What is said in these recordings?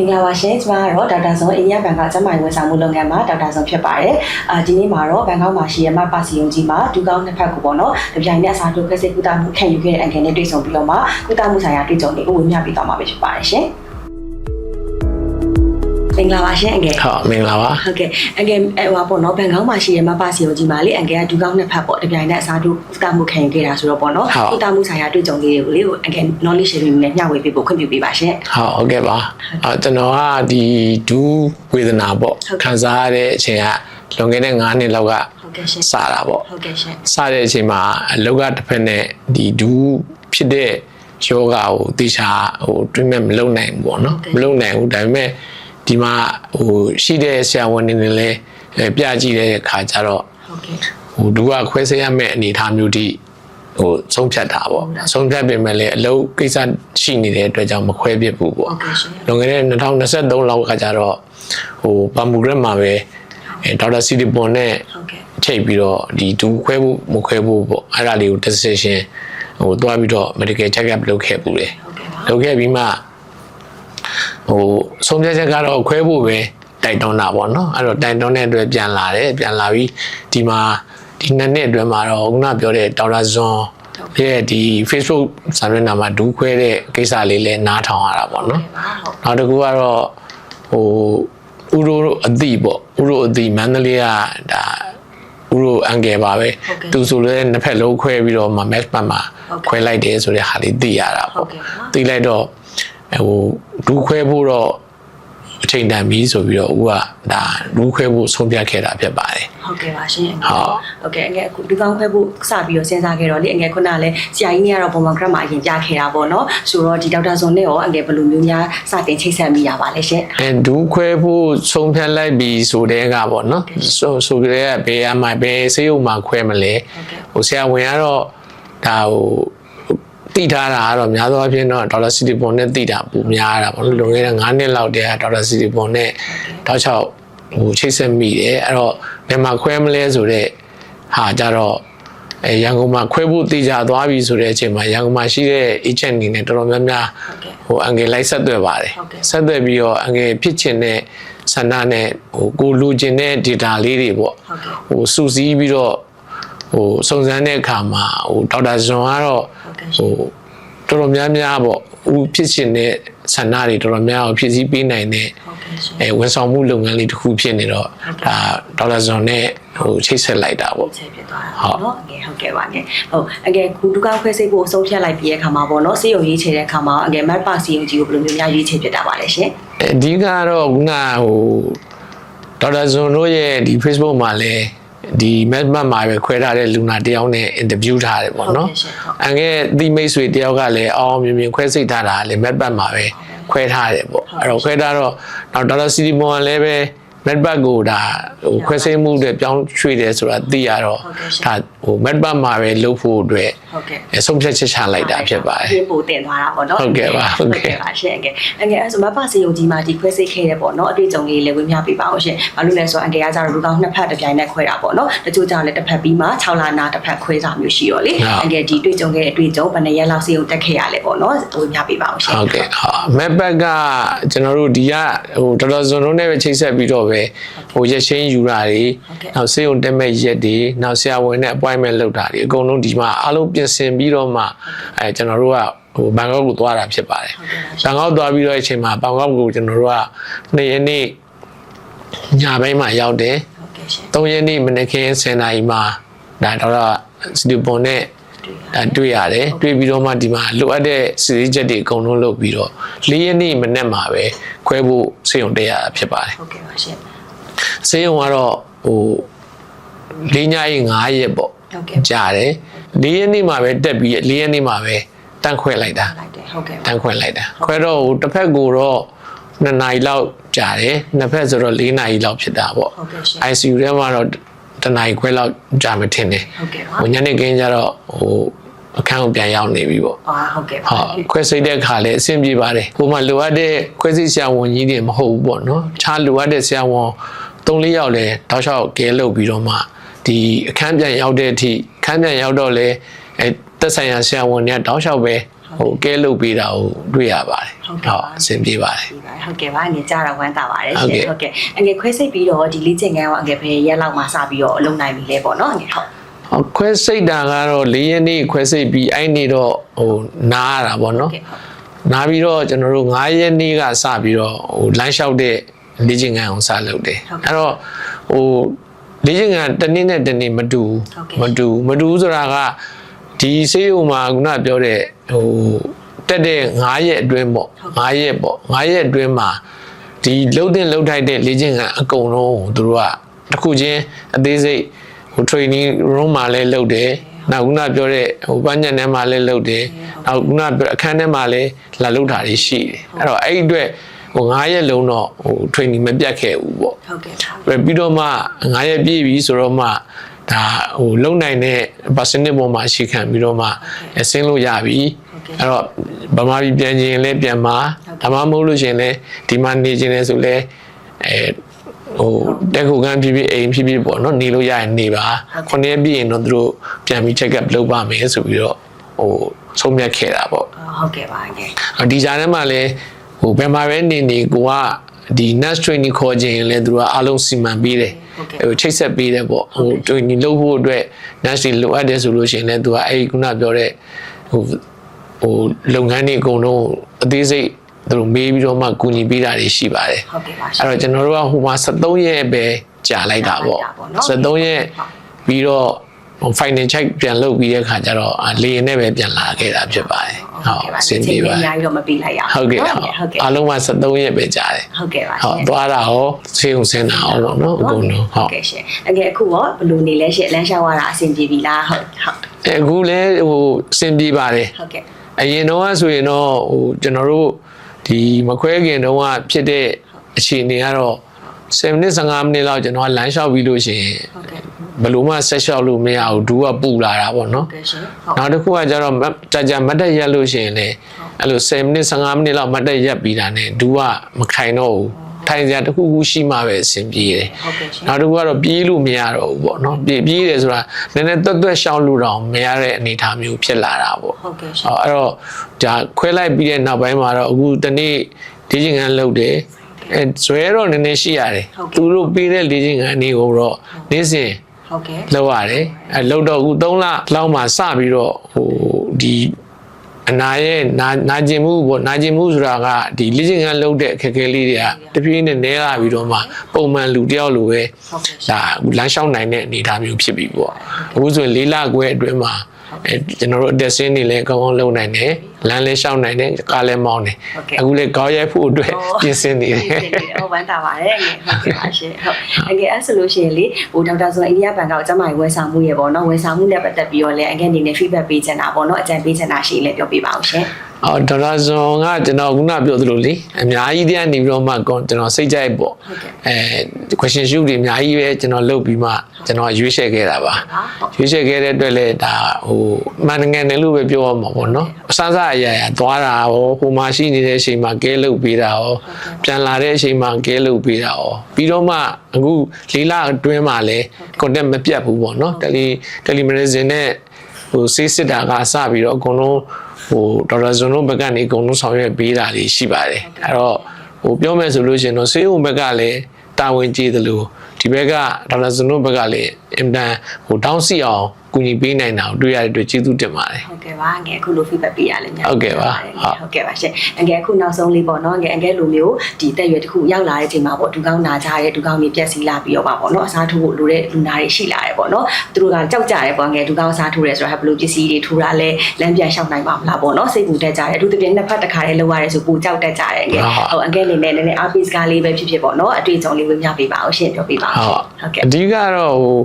င်္ဂလာပါရှင်ကျွန်မကတော့ဒေါက်တာဆောင်အိန္ဒိယဘဏ်ကကျန်းမာရေးဝန်ဆောင်မှုလုပ်ငန်းမှာဒေါက်တာဆောင်ဖြစ်ပါတယ်အာဒီနေ့မှာတော့ဘန်ကောက်မှာရှိရမပါစီယုံကြီးမှာဒူကောင်းနှစ်ဖက်ကိုပေါ့နော်တပြိုင်နက်အစားထိုးခက်စစ်ကုသမှုခံယူခဲ့တဲ့အင်္ဂါနဲ့တွေ့ဆုံပြီးတော့မှကုသမှုဆိုင်ရာတွေ့ကြုံတွေကိုဝေမျှပေးသွားမှာပဲဖြစ်ပါတယ်ရှင်မ င်္ဂလာပါရှင်အင်္ဂါဟုတ်မင်္ဂလာပါဟုတ်ကဲ့အငယ်ဟိုပါပေါ့နော်ဘန်ကောက်မှာရှိရမပါစီယိုကြီးမှာလေအငယ်ကဒူကောင်းနှစ်ဖက်ပေါ့တပြိုင်နက်အစားတူကုသမှုခံယူခဲ့တာဆိုတော့ပေါ့နော်ကုသမှုဆိုင်ရာတွေ့ကြုံလေးတွေကိုလေအငယ် knowledge sharing နဲ့မျှဝေပေးဖို့ခွင့်ပြုပေးပါရှင်ဟုတ်ဟုတ်ကဲ့ပါအဲကျွန်တော်ကဒီဒူးဝေဒနာပေါ့ဟုတ်ကဲ့ခံစားရတဲ့အချိန်ကလွန်ခဲ့တဲ့9နှစ်လောက်ကဟုတ်ကဲ့ရှင်စတာပေါ့ဟုတ်ကဲ့ရှင်စတဲ့အချိန်မှာအလောက်ကတစ်ဖက်နဲ့ဒီဒူးဖြစ်တဲ့ယောဂကိုတေချာဟို treatment မလုပ်နိုင်ဘူးပေါ့နော်မလုပ်နိုင်ဘူးဒါပေမဲ့ ဒီမှာဟိုရှိတဲ့ဆရာဝန်တွေနဲ့လည်းအဲပြကြည့်တဲ့အခါကျတော့ဟုတ်ကဲ့ဟိုဒူကခွဲစိတ်ရမယ့်အနေအထားမျိုးတိဟိုဆုံးဖြတ်တာပေါ့ဆုံးဖြတ်ပြင်မဲ့လည်းအလုပ်ကိစ္စရှိနေတဲ့အတွက်ကြောင့်မခွဲပြစ်ဘူးပေါ့ဟုတ်ကဲ့ရှင်လွန်ခဲ့တဲ့2023လောက်ကကြတော့ဟိုပါမူဂရက်မှာပဲအဲဒေါက်တာစီဒီပွန်နဲ့ဟုတ်ကဲ့ချိန်ပြီးတော့ဒီဒူခွဲဖို့မခွဲဖို့ပေါ့အဲ့ဒါလေးကို decision ဟိုတွားပြီးတော့ medical check up လုပ်ခဲ့ပူတယ်ဟုတ်ကဲ့ပါလုပ်ခဲ့ပြီးမှ ဟိုဆုံးဖြတ်ချက်ကတော့ခွဲဖို့ပဲတိုက်တွန်းတာပေါ့နော်အဲ့တော့တိုက်တွန်းတဲ့အတွက်ပြန်လာတယ်ပြန်လာပြီးဒီမှာဒီနှစ်နှစ်အတွင်းမှာတော့ခုနပြောတဲ့ဒေါက်တာဇွန်ရဲ့ဒီ Facebook စာမျက်နှာမှာဒူးခွဲတဲ့ကိစ္စလေးလည်းနားထောင်ရတာပေါ့နော်ဟုတ်နောက်တစ်ခုကတော့ဟိုဥရိုအသီပေါ့ဥရိုအသီမန္တလေးကဒါဥရိုအန်ကယ်ပါပဲသူဆိုလည်းနှစ်ဖက်လုံးခွဲပြီးတော့မှ match ပတ်မှာခွဲလိုက်တယ်ဆိုတဲ့ဟာလေးသိရတာပေါ့သိလိုက်တော့ ဟိုဒူးခွဲဖို့တော့အချိန်တန်ပြီဆိုပြီးတော့ဦးကဒါဒူးခွဲဖို့ဆုံးဖြတ်ခဲ့တာဖြစ်ပါတယ်ဟုတ်ကဲ့ပါရှင်ဟုတ်ဟုတ်ကဲ့အငယ်အခုဒီကောင်းခွဲဖို့စပြီးတော့စဉ်းစားခဲ့တော့လေအငယ်ခုနကလည်းဆရာကြီးကြီးကတော့ပုံမှန် grad မှာအရင်ပြခဲ့တာပေါ့နော်ဆိုတော့ဒီဒေါက်တာဇွန်နဲ့ရောအငယ်ဘယ်လိုမျိုးများစတင်ချိတ်ဆက်မိရပါလဲရှင်အဲဒူးခွဲဖို့ဆုံးဖြတ်လိုက်ပြီဆိုတဲ့ကပေါ့နော်ဆိုဆိုကြတဲ့ကဘယ်အမှဘယ်စေးုံမှာခွဲမလဲဟုတ်ကဲ့ဟိုဆရာဝန်ကတော့ဒါဟို တိထားတာကတော့များသောအားဖြင့်တော့ဒေါက်တာစီတီပွန်နဲ့တိတာပူများတာပေါ့နော်လွန်ခဲ့တဲ့9နှစ်လောက်တည်းကဒေါက်တာစီတီပွန်နဲ့တောက်ချောက်ဟိုချိတ်ဆက်မိတယ်အဲ့တော့ဘယ်မှာခွဲမလဲဆိုတော့ဟာကြတော့အဲရန်ကုန်မှာခွဲဖို့တိကြသွားပြီဆိုတဲ့အချိန်မှာရန်ကုန်မှာရှိတဲ့ agent တွေနဲ့တော်တော်များများဟုတ်ကဲ့ဟိုအန်ဂယ်လိုက်ဆက်သွယ်ပါတယ်ဟုတ်ကဲ့ဆက်သွယ်ပြီးတော့အန်ဂယ်ဖြစ်ချင်တဲ့ဆန္ဒနဲ့ဟိုကိုလိုချင်တဲ့ data လေးတွေပေါ့ဟုတ်ကဲ့ဟိုစူးစီးပြီးတော့ ဟိုစုံစမ်းတဲ့အခါမှာဟိုဒေါက်တာဇွန်ကတော့ဟုတ်ကဲ့ဟိုတော်တော်များများပေါ့ဦးဖြစ်ရှင်တဲ့ဆန္ဒတွေတော်တော်များအောင်ဖြည့်ဆည်းပေးနိုင်တဲ့ဟုတ်ကဲ့ရှင်အဲဝန်ဆောင်မှုလုပ်ငန်းလေးတစ်ခုဖြစ်နေတော့ဒါဒေါက်တာဇွန်နဲ့ဟိုချိတ်ဆက်လိုက်တာပေါ့ချက်ဖြစ်သွားတာပေါ့နော်အငယ်ဟုတ်ကဲ့ပါငယ်ဟုတ်အငယ်ခုဒုက္ခခွဲစိတ်ဖို့အဆုံးဖြတ်လိုက်ပြီးတဲ့အခါမှာပေါ့နော်စေယုံရေးချေတဲ့အခါမှာအငယ်မတ်ပါစီယုံကြီးကိုဘယ်လိုမျိုးများရေးချေဖြစ်တာပါလဲရှင်အဓိကတော့ခုနဟိုဒေါက်တာဇွန်တို့ရဲ့ဒီ Facebook မှာလည်း ဒီ map မှာပဲခွဲထားတဲ့လူနာတယောက်နဲ့ interview ထားတယ်ပေါ့နော်ဟုတ်ကဲ့ရှင်ဟုတ်အငယ်သီမိတ်ဆွေတယောက်ကလည်းအောင်းမြင်မြင်ခွဲစိတ်ထားတာလည်း map မှာပဲခွဲထားတယ်ပေါ့အဲ့တော့ခွဲထားတော့နောက်ဒေါက်တာစီဒီမွန်ကလည်းပဲ map ကိုဒါဟိုခွဲစိတ်မှုတွေပြောင်းရွှေ့တယ်ဆိုတာသိရတော့ဒါဟို map မှာပဲလုပ်ဖို့အတွက်ဟုတ်ကဲ့အဲဆုံးဖြတ်ချက်ချလိုက်တာဖြစ်ပါတယ်ပြင်းပို့တင်သွားတာပေါ့နော်ဟုတ်ကဲ့ပါဟုတ်ကဲ့ပါရှင်အငယ်အငယ်အဲ့ဆိုမတ်ပါစီယုံကြီးမှာဒီခွဲစိတ်ခဲ့တဲ့ပေါ့နော်အတွေ့အကြုံလေးလည်းဝေမျှပေးပါအောင်ရှင်ဘာလို့လဲဆိုတော့အငယ်ကကြတော့လူကောင်းနှစ်ဖက်တစ်ပြိုင်နက်ခွဲတာပေါ့နော်တချို့ကြောင့်လည်းတစ်ဖက်ပြီးမှ6လနာတစ်ဖက်ခွဲတာမျိုးရှိရောလေအငယ်ဒီတွေ့ကြုံခဲ့တဲ့အတွေ့အကြုံဘယ်နှစ်ရက်လောက်စီယုံတက်ခဲ့ရလဲပေါ့နော်ဝေမျှပေးပါအောင်ရှင်ဟုတ်ကဲ့ဟာမက်ဘက်ကကျွန်တော်တို့ဒီကဟိုတော်တော်ဇွန်လုံးနဲ့ပဲချိတ်ဆက်ပြီးတော့ပဲဟိုရက်ချင်းယူတာတွေနောက်စေုံတက်မဲ့ရက်တွေနောက်ဆရာဝန်နဲ့ appointment လုပ်တာတွေအကုန်လုံးဒီမှာအားလုံးပြင်ဆင်ပြီးတော့မှအဲကျွန်တော်တို့ကဟိုဘန်ကောက်ကိုသွားတာဖြစ်ပါတယ်ဘန်ကောက်သွားပြီးတော့အချိန်မှာဘန်ကောက်ကိုကျွန်တော်တို့ကနေ့ရက်နေ့ညပိုင်းမှာရောက်တယ်ဟုတ်ကဲ့ရှင်3ရက်နေ့မနေ့ကင်း10နာရီမှာဒါတော့စတူပွန်နဲ့ဒါတွေ့ရတယ်တွေ့ပြီးတော့မှဒီမှာလိုအပ်တဲ့စီစဉ်ချက်တွေအကုန်လုံးလုပ်ပြီးတော့၄ရက်နေ့မနေ့မှာပဲခွဲဖို့စေုံတက်ရတာဖြစ်ပါတယ်ဟုတ်ကဲ့ပါရှင် စေုံကတော့ဟို၄ညရီ9ရက်ပေါ့ဟုတ်ကဲ့ကြာတယ်၄ရက်နေ့မှာပဲတက်ပြီး၄ရက်နေ့မှာပဲတန့်ခွဲလိုက်တာလိုက်တယ်ဟုတ်ကဲ့တန့်ခွဲလိုက်တာခွဲတော့ဟိုတစ်ဖက်ကိုတော့2နာရီလောက်ကြာတယ်နှစ်ဖက်ဆိုတော့4နာရီလောက်ဖြစ်တာပေါ့ဟုတ်ကဲ့ရှင် ICU ထဲမှာတော့တနာရီခွဲလောက်ကြာမှထင်တယ်ဟုတ်ကဲ့ပါဟိုညနေခင်းကျတော့ဟိုအခန်းကိုပြန်ရောက်နေပြီပေါ့အာဟုတ်ကဲ့ပါဟုတ်ခွဲစိတ်တဲ့ခါလည်းအဆင်ပြေပါတယ်ကိုမှလိုအပ်တဲ့ခွဲစိတ်ဆရာဝန်ကြီးတွေမဟုတ်ဘူးပေါ့နော်ခြားလိုအပ်တဲ့ဆရာဝန် ၃၄ယောက်လည်းတောက်လျှောက်ကဲလုပ်ပြီးတော့မှဒီအခန်းပြန်ရောက်တဲ့အထိအခန်းပြန်ရောက်တော့လေအဲတက်ဆိုင်ရာဆရာဝန်တွေကတောက်လျှောက်ပဲဟိုကဲလုပ်ပေးတာကိုတွေ့ရပါတယ်ဟုတ်ကဲ့ပါအဆင်ပြေပါတယ်ဒီပါဟုတ်ကဲ့ပါငယ်ကြတာဝမ်းသာပါတယ်ဟုတ်ရှကဲ့င်ဟုတ်ကဲ့အငယ်ခွဲစိတ်ပြီးတော့ဒီလေးချင်ကန်းကအငယ်ဖယ်ရက်လောက်မှစပြီးတော့အလုံးနိုင်ပြီလေပေါ့နော်အငယ်ဟုတ်ဟောခွဲစိတ်တာကတော့၄ရက်နေ့ခွဲစိတ်ပြီးအဲ့နေ့တော့ဟိုနားရတာပေါ့ဟုတ်နော်ကဲ့ဟုတ်နားပြီးတော့ကျွန်တော်တို့9ရက်နေ့ကစပြီးတော့ဟိုလမ်းလျှောက်တဲ့ လေ့ကျင့်ခန်းအောင်စလုပ်တယ်ဟုတ်ကဲ့အဲ့တော့ဟိုလေ့ကျင့်ခန်းတစ်နေ့နဲ့တစ်နေ့မတူဘူးဟုတ်ကဲ့မတူဘူးမတူဘူးဆိုတာကဒီဆေးရုံမှာခုနပြောတဲ့ဟိုတက်တဲ့9ရက်အတွင်းပေါ့9ရက်ပေါ့9ရက်အတွင်းမှာဒီလှုပ်တဲ့လှုပ်ထိုက်တဲ့လေ့ကျင့်ခန်းအကုန်လုံးကိုသူတို့ကတစ်ခုချင်းအသေးစိတ်ဟို training room မှာလည်းလုပ်တယ်နောက်ခုနပြောတဲ့ဟိုပန်းညံထဲမှာလည်းလုပ်တယ်နောက်ခုနပြောအခန်းထဲမှာလည်းလာလုပ်တာတွေရှိတယ်အဲ့တော့အဲ့ဒီအတွက် ဟို9ရက်လုံးတော့ဟို training မပြတ်ခဲ့ဘူးပေါ့ဟုတ်ကဲ့ပါပဲပြီးတော့မှ9ရက်ပြည့်ပြီဆိုတော့မှဒါဟိုလုံနိုင်တဲ့ percentage ပေါ်မှာရှေ့ခံပြီးတော့မှအဆင်းလို့ရပြီအဲ့တော့ဗမာပြည်ပြန်ခြင်းလည်းပြန်မှာဒါမှမဟုတ်လို့ရှရင်လည်းဒီမှာနေခြင်းလည်းဆိုလည်းအဲဟိုတက်ခုကန်းဖြစ်ဖြစ်အိမ်ဖြစ်ဖြစ်ပေါ့နော်နေလို့ရရင်နေပါခုနှစ်ရက်ပြည့်ရင်တော့သူတို့ပြန်ပြီး check up လုပ်ပါမယ်ဆိုပြီးတော့ဟိုဆုံးဖြတ်ခဲ့တာပေါ့ဟုတ်ကဲ့ပါအငယ်အော်ဒီကြားထဲမှာလည်း ဟိုဘယ်မှာပဲနေနေကိုကဒီ nurse training ခေါ်ခြင်းရင်လည်းသူတို့ကအားလုံးစီမံပေးတယ်ဟုတ်ကဲ့ဟိုချိတ်ဆက်ပေးတယ်ပေါ့ဟို training လုပ်ဖို့အတွက် nurse တွေလိုအပ်တယ်ဆိုလို့ရှိရင်လည်းသူကအဲ့ဒီခုနပြောတဲ့ဟိုဟိုလုပ်ငန်းတွေအကုန်လုံးအသေးစိတ်သူတို့မေးပြီးတော့မှကူညီပေးတာတွေရှိပါတယ်ဟုတ်ကဲ့ပါအဲ့တော့ကျွန်တော်တို့ကဟိုမှာ73ရက်ပဲကြာလိုက်တာပေါ့ကြာလိုက်တာပေါ့နော်73ရက်ပြီးတော့ ဟို final check ပြန်လုပ်ပြီးတဲ့ခါကျတော့အာလေရင်နဲ့ပဲပြန်လာခဲ့တာဖြစ်ပါတယ်ဟုတ်အဆင်ပြေပါအများကြီးတော့မပေးလိုက်ရဟုတ်ကဲ့နော်ဟုတ်ဟုတ်ကဲ့အားလုံးက73ရက်ပဲကြာတယ်ဟုတ်ကဲ့ပါဟုတ်ရှင်သွားတာရောဆေးုံဆင်းတာရောပေါ့နော်အကုန်လုံးဟုတ်ကဲ့ရှင်အငယ်အခုရောဘယ်လိုနေလဲရှင်လမ်းလျှောက်ရတာအဆင်ပြေပြီလားဟုတ်ဟုတ်အဲအခုလဲဟိုအဆင်ပြေပါတယ်ဟုတ်ကဲ့အရင်တော့ကဆိုရင်တော့ဟိုကျွန်တော်တို့ဒီမခွဲခင်တုန်းကဖြစ်တဲ့အခြေအနေကတော့ 7မိနစ်15မိနစ်လောက်ကျွန်တော်ကလမ်းလျှောက်ပြီးလို့ရှိရင်ဟုတ်ကဲ့ဘယ်လိုမှဆက်လျှောက်လို့မရဘူးဒူးကပူလာတာပေါ့နော်ကဲ့ရှင်ဟုတ်နောက်တစ်ခုကကျတော့မကြာကြာမတ်တက်ရက်လို့ရှိရင်လေအဲ့လို10မိနစ်15မိနစ်လောက်မတ်တက်ရက်ပြီးတာ ਨੇ ဒူးကမခိုင်တော့ဘူးထိုင်စရာတစ်ခုခုရှိမှပဲအဆင်ပြေတယ်ဟုတ်ကဲ့ရှင်နောက်တစ်ခုကတော့ပြေးလို့မရတော့ဘူးပေါ့နော်ပြေးပြေးတယ်ဆိုတာနည်းနည်းတွတ်တွတ်ရှောင်းလို့တော့မရတဲ့အနေအထားမျိုးဖြစ်လာတာပေါ့ဟုတ်ကဲ့ရှင်အော်အဲ့တော့ဒါခွဲလိုက်ပြီးတဲ့နောက်ပိုင်းမှာတော့အခုတနေ့လေ့ကျင့်ခန်းလုပ်တယ် အဲဇွဲတော့နည်းနည်းရှိရတယ်သူတို့ပေးတဲ့လေ့ကျင့်ခန်းအနေကိုတော့နေ့စဉ်ဟုတ်ကဲ့လောက်ရတယ်အဲလောက်တော့အခု3လလောက်မှစပြီးတော့ဟိုဒီအနာရဲ့နာနာကျင်မှုပေါ့နာကျင်မှုဆိုတာကဒီလေ့ကျင့်ခန်းလုပ်တဲ့အခက်အခဲလေးတွေကတပြေးနဲ့နဲလာပြီးတော့မှပုံမှန်လူတယောက်လိုပဲဟုတ်ကဲ့ရှင်ဒါလမ်းလျှောက်နိုင်တဲ့အနေအထားမျိုးဖြစ်ပြီပေါ့အခုဆိုရင်၄လခွဲအတွင်းမှာ အဲကျွန်တော်တို့အသက်ဆင်းနေလဲကောင်းကောင်းလုပ်နိုင်တယ်လမ်းလဲလျှောက်နိုင်တယ်ကားလဲမောင်းတယ်အခုလဲကောင်းရိုက်ဖို့အတွက်ပြင်ဆင်နေတယ်ဟုတ်ဝမ်းသာပါတယ်ငယ်ဟုတ်ကဲ့ပါရှင်ဟုတ်အငယ်အဲ့ဆိုလို့ရှိရင်လေဟိုဒေါက်တာဆိုအိန္ဒိယဘန်ကောက်ကျမကြီးဝယ်ဆောင်မှုရေပေါ့နော်ဝယ်ဆောင်မှုနဲ့ပတ်သက်ပြီးတော့လည်းအငယ်အနေနဲ့ feedback ပေးချင်တာပေါ့နော်အကြံပေးချင်တာရှိရင်လည်းပြောပြပါအောင်ရှင် အော်ဒေါက်တာဇွန်ကကျွန်တော်ခုနပြောသလိုလေအများကြီးတည်းကနေပြီးတော့မှကျွန်တော်စိတ်ကြိုက်ပေါ့ဟုတ်ကဲ့အဲ question shoot တွေအများကြီးပဲကျွန်တော်လုပ်ပြီးမှကျွန်တော်ရွေးချယ်ခဲ့တာပါဟုတ်ရွေးချယ်ခဲ့တဲ့အတွက်လည်းဒါဟိုမှန်ငယ်တယ်လို့ပဲပြောရမှာပေါ့နော်အစစအရာရာသွားတာဟောဟိုမှာရှိနေတဲ့အချိန်မှာကဲလုပ်ပေးတာဟောပြန်လာတဲ့အချိန်မှာကဲလုပ်ပေးတာဟောပြီးတော့မှအခုလေးလအတွင်းမှာလည်း content မပြတ်ဘူးပေါ့နော်တယ်လီတယ်လီမဂဇင်းနဲ့ဟိုစေးစစ်တာကစပြီးတော့အကုန်လုံး ဟိုဒေါက်တာဇွန်တို့ဘက်ကနေအကုန်လုံးဆောင်ရွက်ပေးတာတွေရှိပါတယ်အဲ့တော့ဟိုပြောမယ်ဆိုလို့ရှိရင်တော့စေးုံဘက်ကလည်းတာဝန်ကြီးတယ်လို့ဒီဘက်ကဒေါက်တာဇွန်တို့ဘက်ကလည်းအင်တန်ဟိုတောင်းစီအောင်ကူညီပေးနိုင်တာကိုတွေ့ရတဲ့အတွက်ကျေးဇူးတင်ပါတယ်ဟုတ်ကဲ့ပါငယ်အခုလို feedback ပေးရလဲညာဟုတ်ကဲ့ပါဟုတ်ကဲ့ပါရှင်အငယ်အခုနောက်ဆုံးလေးပေါ့နော်ငယ်အငယ်လိုမျိုးဒီတက်ရွယ်တစ်ခုရောက်လာတဲ့အချိန်မှာပေါ့ဒူကောင်းနာကြရဲဒူကောင်းကြီးပြက်စီလာပြီးတော့ပါပေါ့နော်အစားထိုးဖို့လိုတဲ့လူနာတွေရှိလာတယ်ပေါ့နော်သူတို့ကကြောက်ကြတယ်ပေါ့ငယ်ဒူကောင်းအစားထိုးရဲဆိုတော့ဘယ်လိုပစ္စည်းတွေထိုးတာလဲလမ်းပြန်လျှောက်နိုင်ပါမလားပေါ့နော်စိတ်ပူတက်ကြတယ်အထူးသဖြင့်နှစ်ဖက်တစ်ခါတည်းလောက်ရတယ်ဆိုပူကြောက်တက်ကြတယ်ငယ်ဟုတ်အငယ်လေးနဲ့နည်းနည်းအားပေးစကားလေးပဲဖြစ်ဖြစ်ပေါ့နော်အတွေ့အကြုံလေးဝေမျှပေးပါအောင်ရှင်ပြောပြပါအောင် ဟုတ်ကဲ့အဓိကတော့ဟို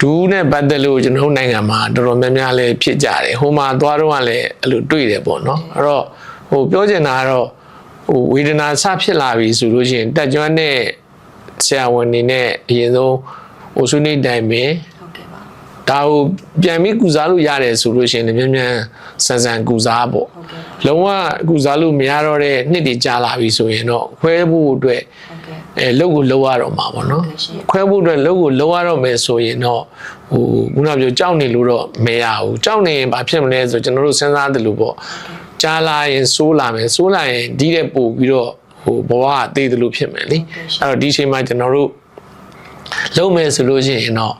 ဒူးနဲ့ပတ်သက်လို့ကျွန်တော်တို့နိုင်ငံမှာတော်တော်များများလည်းဖြစ်ကြတယ်ဟိုမှာသွားတော့ကလည်းအဲ့လိုတွေ့တယ်ပေါ့နော်အဲ့တော့ဟိုပြောချင်တာကတော့ဟိုဝေဒနာဆဖြစ်လာပြီဆိုလို့ရှိရင်တက်ကြွတဲ့ဆရာဝန်တွေနဲ့အရင်ဆုံးဟိုဆွေးနွေးတိုင်ပင်ဟုတ်ကဲ့ပါ ဒါကိုပြန်ပြီးကုစားလို့ရတယ်ဆိုလို့ရှိရင်လည်းမြန်မြန်ဆန်ဆန်ကုစားပေါ့ဟုတ်ကဲ့လုံးဝကုစားလို့မရတော့တဲ့နှစ်တွေကြာလာပြီဆိုရင်တော့ခွဲဖို့အတွက်ဟုတ်ကဲ့အဲလုပ်ကိုလုပ်ရတော့မှာပေါ့နော်ဟုတ်ကဲ့ရှင်ခွဲဖို့အတွက်လုပ်ကိုလုပ်ရတော့မယ်ဆိုရင်တော့ဟိုခုနကပြောကြောက်နေလို့တော့မရဘူးကြောက်နေရင်ဘာဖြစ်မလဲဆိုကျွန်တော်တို့စဉ်းစားတယ်လို့ပေါ့ကြားလာရင်စိုးလာမယ်စိုးလာရင်ဒီတဲ့ပို့ပြီးတော့ဟိုဘဝအသေးတယ်လို့ဖြစ်မယ်လေအဲ့တော့ဒီအချိန်မှာကျွန်တော်တို့လုံးမယ်ဆိုလို့ရှိရင်တော့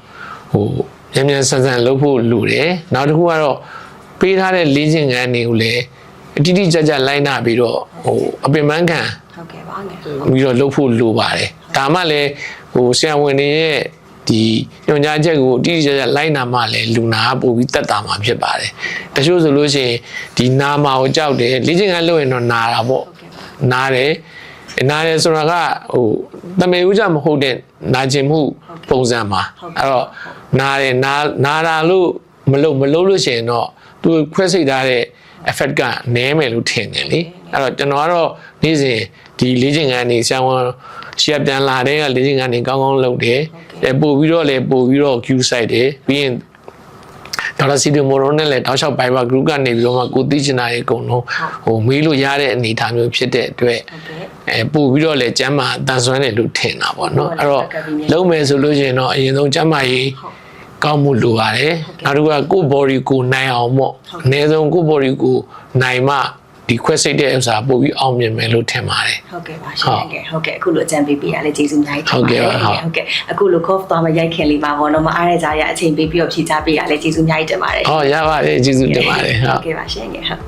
ဟို မြန်မြန်ဆန်ဆန်လုပ်ဖို့လိုတယ်နောက်တစ်ခုကတော့ပေးထားတဲ့လေ့ကျင့်ခန်းတွေကိုလည်းအတိအကျကျလိုက်နာပြီးတော့ဟိုအပင်ပန်းခံဟုတ်ကဲ့ပါငယ်ပြီးတော့လုပ်ဖို့လိုပါတယ်ဒါမှလည်းဟိုဆရာဝန်တွေရဲ့ဒီညွှန်ကြားချက်ကိုအတိအကျကျလိုက်နာမှလည်းလူနာကပို့ပြီးတက်တာမှာဖြစ်ပါတယ်တချို့ဆိုလို့ရှိရင်ဒီနာမာကိုကြောက်တယ်လေ့ကျင့်ခန်းလုပ်ရင်တော့နာတာပေါ့နားတယ် နားတယ်ဆိုတာကဟိုတမေဦးကြမဟုတ်တဲ့နာကျင်မှုပုံစံမှာအဲ့တော့နားတယ်နားနားတာလို့မလုပ်မလုပ်လို့ရှိရင်တော့သူခွဲစိတ်ထားတဲ့ effect ကနည်းမယ်လို့ထင်တယ်လေအဲ့တော့ကျွန်တော်ကတော့နေ့စဉ်ဒီလေ့ကျင့်ခန်းနေဆရာဝန်ရှေ့ပြန်လာတဲ့ကလေ့ကျင့်ခန်းနေကောင်းကောင်းလုပ်တယ်အဲပို့ပြီးတော့လည်းပို့ပြီးတော့ queue site တယ်ပြီးရင် ဒေါက်တာစီဒီမိုရိုနဲ့လည်းတောက်လျှောက် Viber group ကနေပြီးတော့မှကိုသိချင်တာတွေအကုန်လုံးဟိုမေးလို့ရတဲ့အနေအထားမျိုးဖြစ်တဲ့အတွက်ဟုတ်ကဲ့အဲပို့ပြီးတော့လည်းကျမ်းမာတန်ဆွမ်းတယ်လို့ထင်တာပေါ့နော်အဲ့တော့လုံးမယ်ဆိုလို့ရှိရင်တော့အရင်ဆုံးကျမ်းမာရေးကောင်းမှုလိုပါတယ်နောက်တစ်ခုကကိုယ့် body ကိုနိုင်အောင်ပေါ့အနည်းဆုံးကိုယ့် body ကိုနိုင်မှ ဒီခွဲစိတ်တဲ့ဥစ္စာပို့ပြီးအောင်မြင်မယ်လို့ထင်ပါတယ်ဟုတ်ကဲ့ပါရှင်ငယ်ဟုတ်ကဲ့အခုလိုအကြံပေးပေးရလဲကျေးဇူးအများကြီးတင်ဟုတ်ကဲ့ပါဟုတ်ဟုတ်ကဲ့အခုလို cough သွားမရိုက်ခင်လေးပါဘောနော်မအားရကြရအချိန်ပေးပြီးတော့ဖြေချပေးရလဲကျေးဇူးအများကြီးတင်ပါတယ်ဟောရပါတယ်ကျေးဇူးတင်ပါတယ်ဟုတ်ကဲ့ပါရှင်ငယ်ဟုတ်